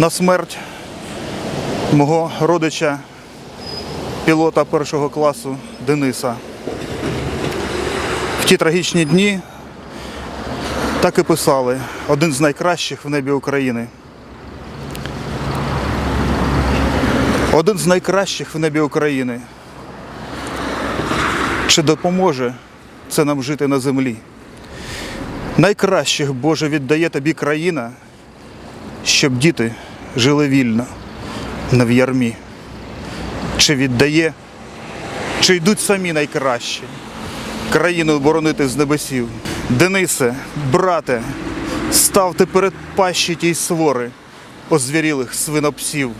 на смерть мого родича, пілота першого класу Дениса. В ті трагічні дні так і писали один з найкращих в небі України. Один з найкращих в небі України. Чи допоможе це нам жити на землі? Найкращих, Боже, віддає тобі країна, щоб діти жили вільно, не в ярмі. Чи віддає, чи йдуть самі найкращі країну боронити з небесів. Денисе, брате, ставте перед пащі тій свори озвірілих свинопсів.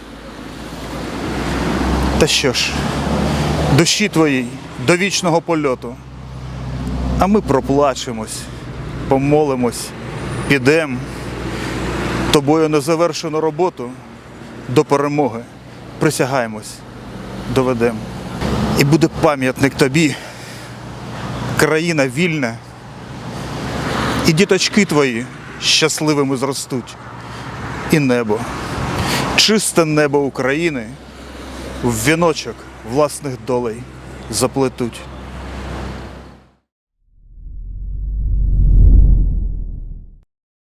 Та що ж, душі твоїй до вічного польоту. А ми проплачемось, помолимось, підем. Тобою незавершену роботу до перемоги. Присягаємось, доведемо. І буде пам'ятник тобі, країна вільна, і діточки твої щасливими зростуть, і небо, чисте небо України в віночок власних долей заплетуть.